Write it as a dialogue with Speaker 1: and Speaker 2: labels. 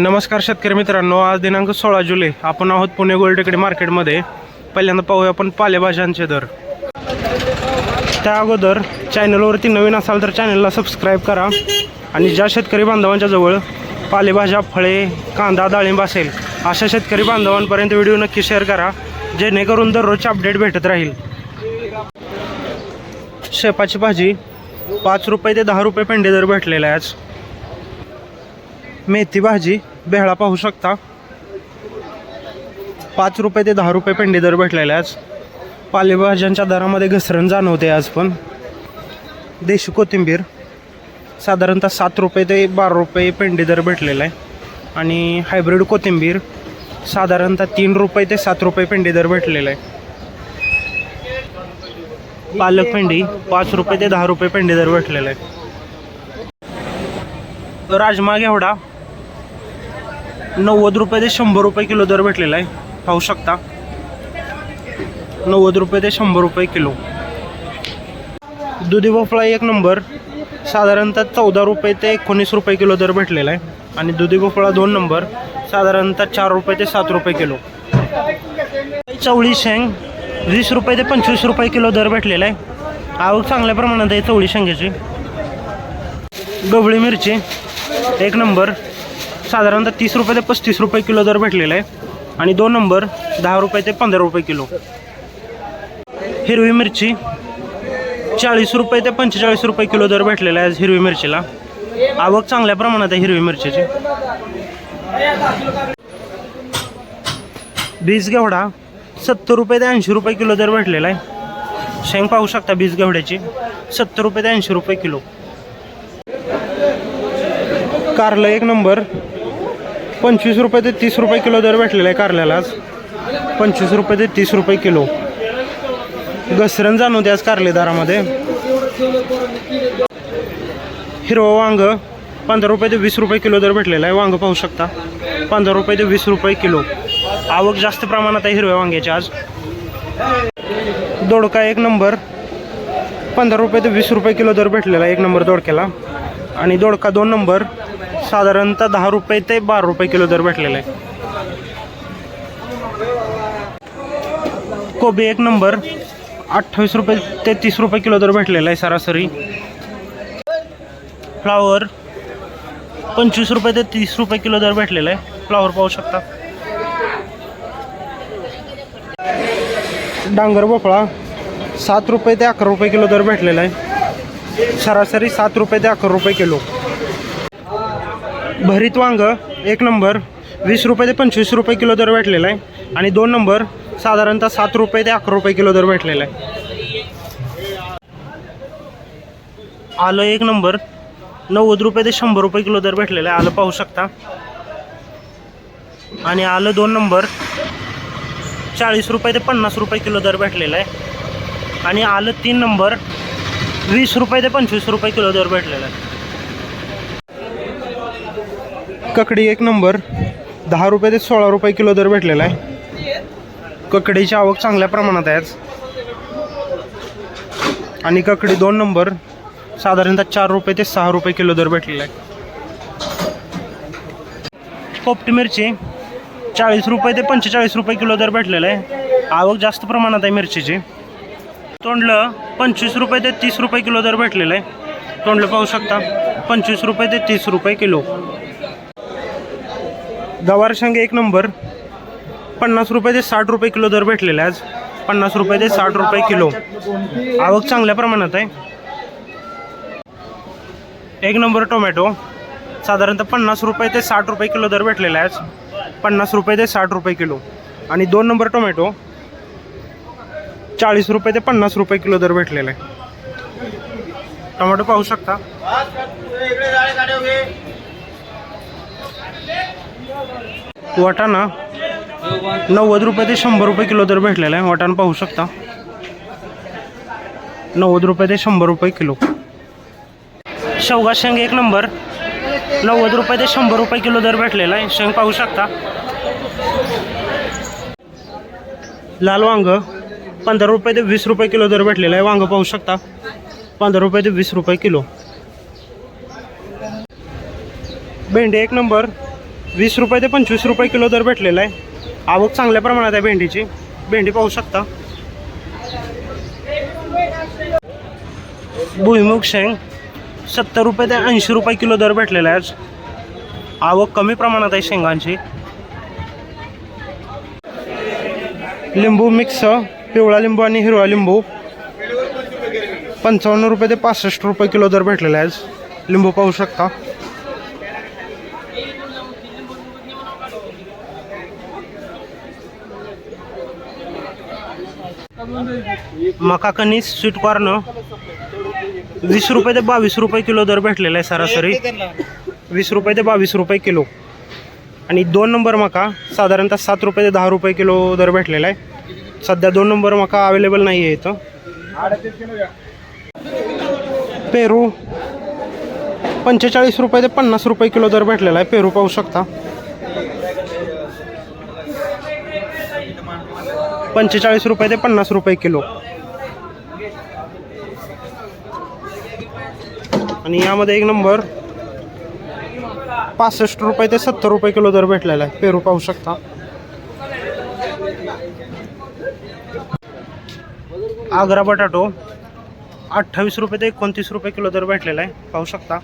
Speaker 1: नमस्कार शेतकरी मित्रांनो आज दिनांक सोळा जुलै. आपण आहोत पुणे गोलटेकडी मार्केटमध्ये पहिल्यांदा पाहूया आपण पालेभाज्यांचे दर. त्या अगोदर चॅनलवरती नवीन असाल तर चॅनलला सबस्क्राईब करा. आणि ज्या शेतकरी बांधवांच्या जवळ पालेभाज्या फळे कांदा डाळिंब असेल अशा शेतकरी बांधवांपर्यंत व्हिडिओ नक्की शेअर करा. जेणेकरून दररोजचे अपडेट भेटत राहील. शेपाची भाजी पाच रुपये ते दहा रुपये पेंडे दर भेटलेला आहे आज मेथी भाजी बेहळा पाहू शकता. पाच रुपये ते दहा रुपये पेंडी दर भेटलेले आज. पालेभाज्यांच्या दरामध्ये घसरण जाणवते आज पण. देशी कोथिंबीर साधारणतः सात रुपये ते बारा रुपये पेंडी दर भेटलेला आहे. आणि हायब्रिड कोथिंबीर साधारणतः तीन रुपये ते सात रुपये पेंडी दर भेटलेला आहे. पालक पेंडी पाच रुपये ते दहा रुपये पेंडी दर भेटलेला आहे. राजमा घेवडा नव्वद रुपये ते शंभर रुपये किलो दर भेटलेला आहे. पाहू शकता. नव्वद रुपये ते शंभर रुपये किलो. दुधी भोपळा एक नंबर. साधारणतः चौदा रुपये ते एकोणीस रुपये किलो दर भेटलेला आहे. आणि दुधी भोपळा दोन नंबर. साधारणतः चार रुपये ते सात रुपये किलो. चवळी शेंग वीस रुपये ते पंचवीस रुपये किलो दर भेटलेला आहे. आवक चांगल्या प्रमाणात आहे चवळी शेंगेची. गवळी मिरची एक नंबर. साधारणतः तीस रुपये ते पस्तीस रुपये किलो दर भेटलेला आहे. आणि दोन नंबर दहा रुपये ते पंधरा रुपये किलो. हिरवी मिरची चाळीस रुपये ते पंचेचाळीस रुपये किलो दर भेटलेला आहे आज हिरवी मिरचीला. आवक चांगल्या प्रमाणात आहे हिरवी मिरचीची. बीज घेवडा सत्तर रुपये ते ऐंशी रुपये किलो दर भेटलेला आहे. शेंग पाहू शकता बीज घेवड्याची. सत्तर रुपये ते ऐंशी रुपये किलो. कारलं एक नंबर पंचवीस रुपये ते तीस रुपये किलो दर भेटलेला आहे कारल्याला आज पंचवीस रुपये ते तीस रुपये किलो. घसरण जाणवते आज कारले दरामध्ये हिरवं वांग पंधरा रुपये ते वीस रुपये किलो दर भेटलेला आहे. वांग पाहू शकता. पंधरा रुपये ते वीस रुपये किलो. आवक जास्त प्रमाणात आहे हिरव्या वांग्याची आज. दोडका एक नंबर. पंधरा रुपये ते वीस रुपये किलो दर भेटलेला आहे एक नंबर दोडक्याला. आणि दोडका दोन नंबर. साधारणतः दहा रुपये ते बारा रुपये किलो दर भेटलेला आहे. कोबी एक नंबर अठ्ठावीस रुपये ते तीस रुपये किलो दर भेटलेला आहे सरासरी. फ्लावर पंचवीस रुपये ते तीस रुपये किलो दर भेटलेला आहे. फ्लावर पाहू शकता. डांगर भोपळा सात रुपये ते अकरा रुपये किलो दर भेटलेला आहे. सरासरी सात रुपये ते अकरा रुपये किलो. भरीत वांग एक नंबर वीस रुपये ते पंचवीस रुपये किलो दर भेटलेला आहे. आणि दोन नंबर साधारणतः सात रुपये ते अकरा रुपये किलो दर भेटलेला आहे. आलं एक नंबर नव्वद रुपये ते शंभर रुपये किलो दर भेटलेला आहे. आलं पाहू शकता. आणि आलं दोन नंबर चाळीस रुपये ते पन्नास रुपये किलो दर भेटलेला आहे. आणि आलं तीन नंबर वीस रुपये ते पंचवीस रुपये किलो दर भेटलेला आहे. ककडी एक नंबर. दहा रुपये ते सोळा रुपये किलो दर भेटलेला आहे. ककडीची आवक चांगल्या प्रमाणात आहे आणि ककडी दोन नंबर. साधारणतः चार रुपये ते सहा रुपये किलो दर भेटलेला आहे. पोपटी मिरची चाळीस रुपये ते पंचेचाळीस रुपये किलो दर भेटलेला आहे. आवक जास्त प्रमाणात आहे मिरचीची. तोंडलं पंचवीस रुपये ते तीस रुपये किलो दर भेटलेलं आहे. तोंडलं पाहू शकता पंचवीस रुपये ते तीस रुपये किलो. गवार शेंगे एक नंबर. पन्नास रुपये ते साठ रुपये किलो दर भेटलेला आज. पन्नास रुपये ते साठ रुपये किलो. आवक चांगल्या प्रमाणात आहे. एक नंबर टोमॅटो. साधारणतः पन्नास रुपये ते साठ रुपये किलो दर भेटलेला आहे आज. पन्नास रुपये ते साठ रुपये किलो. आणि दोन नंबर टोमॅटो. चाळीस रुपये ते पन्नास रुपये किलो दर भेटलेला. आहे टोमॅटो पाहू शकता. वाटाणा. नव्वद रुपये ते शंभर रुपये किलो दर भेटलेला आहे. वाटाणा पाहू शकता. नव्वद रुपये ते शंभर रुपये किलो. शेवगा शेंग एक नंबर. नव्वद रुपये ते शंभर रुपये किलो दर भेटलेला आहे. शेंग पाहू शकता. लाल वांग. पंधरा रुपये ते वीस रुपये किलो दर भेटलेला आहे. वांग पाहू शकता. पंधरा रुपये ते वीस रुपये किलो. भेंडी एक नंबर. वीस रुपये ते पंचवीस रुपये किलो दर भेटलेला आहे. आवक चांगल्या प्रमाणात आहे भेंडीची. भेंडी पाहू शकता. भुईमुग शेंग सत्तर रुपये ते ऐंशी रुपये किलो दर भेटलेला आहे आज. आवक कमी प्रमाणात आहे शेंगांची. लिंबू मिक्स पिवळा लिंबू आणि हिरवा लिंबू. पंचावन्न रुपये ते पासष्ट रुपये किलो दर भेटलेला आहे आज. लिंबू पाहू शकता. मका कणीस स्वीट कॉर्न वीस रुपये ते बावीस रुपये किलो दर भेटलेला आहे सरासरी. वीस रुपये ते बावीस रुपये किलो. आणि दोन नंबर मका साधारणतः सात रुपये ते दहा रुपये किलो दर भेटलेला आहे. सध्या दोन नंबर मका अवेलेबल नाही आहे इथं. पेरू पंचेचाळीस रुपये ते पन्नास रुपये किलो दर भेटलेला आहे. पेरू पाहू शकता. पंचेचाळीस रुपये ते पन्नास रुपये किलो. आणि यामध्ये एक नंबर पासष्ट रुपये ते सत्तर रुपये किलो दर भेटलेला आहे. पेरू पाहू शकता. आग्रा बटाटो अठ्ठावीस रुपये ते एकोणतीस रुपये किलो दर भेटलेला आहे. पाहू शकता.